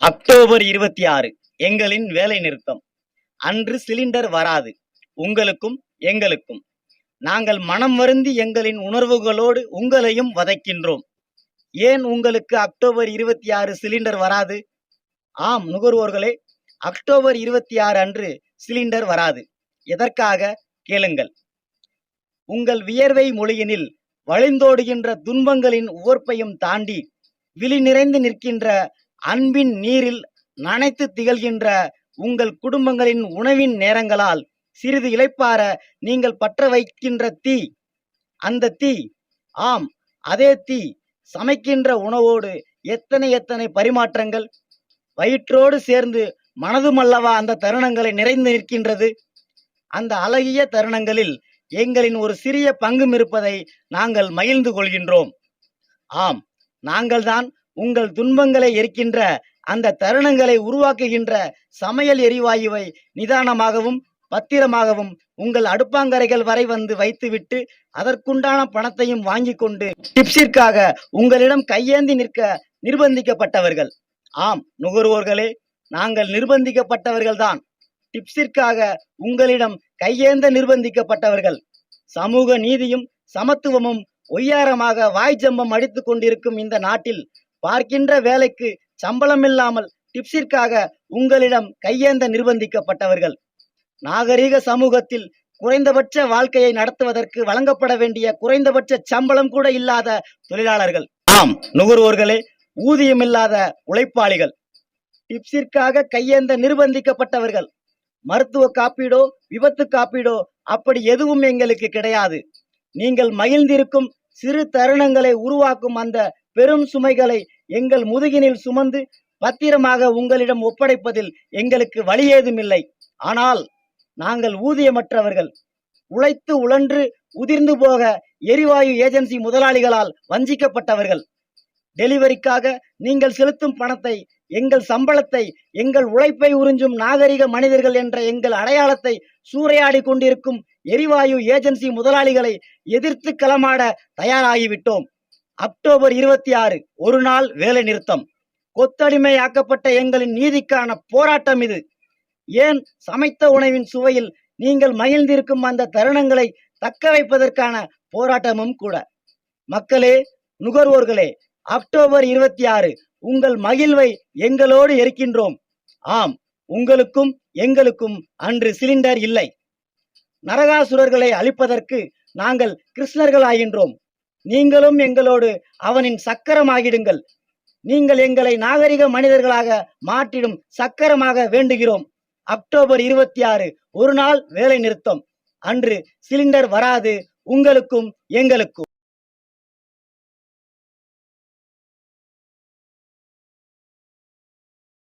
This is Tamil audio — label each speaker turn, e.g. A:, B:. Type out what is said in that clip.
A: அக்டோபர் இருபத்தி ஆறு எங்களின் வேலை நிறுத்தம். அன்று சிலிண்டர் வராது உங்களுக்கும் எங்களுக்கும். நாங்கள் மனம் வருந்தி எங்களின் உணர்வுகளோடு உங்களையும் வதைக்கின்றோம். ஏன் உங்களுக்கு அக்டோபர் இருபத்தி ஆறு சிலிண்டர் வராது? ஆம் நுகர்வோர்களே அக்டோபர் இருபத்தி ஆறு அன்று சிலிண்டர் வராது. எதற்காக? கேளுங்கள். உங்கள் வியர்வை மொழியினில் வழிந்தோடுகின்ற துன்பங்களின் உவர்ப்பையும் தாண்டி விழி நிறைந்து நிற்கின்ற அன்பின் நீரில் நனைத்து திகழ்கின்ற உங்கள் குடும்பங்களின் உணவின் நேரங்களால் சிறிது இளைப்பாற நீங்கள் பற்ற வைக்கின்ற தீ. அந்த தீ ஆம் அதே தீ சமைக்கின்ற உணவோடு எத்தனை எத்தனை பரிமாற்றங்கள். வயிற்றோடு சேர்ந்து மனதும் அல்லவா அந்த தருணங்களை நிறைந்து நிற்கின்றது. அந்த அழகிய தருணங்களில் எங்களின் ஒரு சிறிய பங்கும் இருப்பதை நாங்கள் மகிழ்ந்து கொள்கின்றோம். ஆம் நாங்கள்தான் உங்கள் துன்பங்களை எரிக்கின்ற அந்த தருணங்களை உருவாக்குகின்ற சமையல் எரிவாயுவை நிதானமாகவும் பத்திரமாகவும் உங்கள் அடுப்பாங்கரைகள் வரை வந்து வைத்துவிட்டு அதற்குண்டான பணத்தையும் வாங்கி கொண்டு டிப்ஸிற்காக உங்களிடம் கையேந்தி நிற்க நிர்பந்திக்கப்பட்டவர்கள். ஆம் நுகர்வோர்களே நாங்கள் நிர்பந்திக்கப்பட்டவர்கள்தான் டிப்ஸிற்காக உங்களிடம் கையேந்த நிர்பந்திக்கப்பட்டவர்கள். சமூக நீதியும் சமத்துவமும் ஒய்யாரமாக வாய் ஜம்பம் அடித்துக் கொண்டிருக்கும் இந்த நாட்டில் பார்க்கின்ற வேலைக்கு சம்பளம் இல்லாமல் டிப்ஸிற்காக உங்களிடம் கையேந்த நிர்பந்திக்கப்பட்டவர்கள். நாகரீக சமூகத்தில் குறைந்தபட்ச வாழ்க்கையை நடத்துவதற்கு வழங்கப்பட வேண்டிய குறைந்தபட்ச சம்பளம் கூட இல்லாத தொழிலாளர்கள். ஆம் நுகர்வோர்களே ஊதியமில்லாத உழைப்பாளிகள். டிப்ஸிற்காக கையேந்த நிர்பந்திக்கப்பட்டவர்கள். மருத்துவ காப்பீடோ விபத்து காப்பீடோ அப்படி எதுவும் எங்களுக்கு கிடையாது. நீங்கள் மகிழ்ந்திருக்கும் சிறு தருணங்களை உருவாக்கும் அந்த பெரும் சுமைகளை எங்கள் முதுகினில் சுமந்து பத்திரமாக உங்களிடம் ஒப்படைப்பதில் எங்களுக்கு வழி ஏதுமில்லை ஆனால் நாங்கள் ஊதியமற்றவர்கள். உழைத்து உழன்று உதிர்ந்து போக எரிவாயு ஏஜென்சி முதலாளிகளால் வஞ்சிக்கப்பட்டவர்கள். டெலிவரிக்காக நீங்கள் செலுத்தும் பணத்தை எங்கள் சம்பளத்தை எங்கள் உழைப்பை உறிஞ்சும் நாகரிக மனிதர்கள் என்ற எங்கள் அடையாளத்தை சூறையாடி கொண்டிருக்கும் எரிவாயு ஏஜென்சி முதலாளிகளை எதிர்த்து களமாட தயாராகிவிட்டோம். அக்டோபர் இருபத்தி ஆறு ஒரு நாள் வேலை நிறுத்தம். கொத்தடிமையாக்கப்பட்ட எங்களின் நீதிக்கான போராட்டம் இது. ஏன் சமைத்த உணவின் சுவையில் நீங்கள் மகிழ்ந்திருக்கும் அந்த தருணங்களை தக்க வைப்பதற்கான போராட்டமும் கூட. மக்களே நுகர்வோர்களே அக்டோபர் இருபத்தி ஆறு உங்கள் மகிழ்வை எங்களோடு இருக்கின்றோம் ஆம் உங்களுக்கும் எங்களுக்கும் அன்று சிலிண்டர் இல்லை. நரகாசுரர்களை அழிப்பதற்கு நாங்கள் கிருஷ்ணர்களாகின்றோம். நீங்களும் எங்களோடு அவனின் சக்கரமாகிடுங்கள். நீங்கள் எங்களை நாகரிக மனிதர்களாக மாற்றிடும் சக்கரமாக வேண்டுகிறோம். அக்டோபர் இருபத்தி ஆறு ஒரு நாள் வேலை நிறுத்தம். அன்று சிலிண்டர் வராது உங்களுக்கும் எங்களுக்கும்.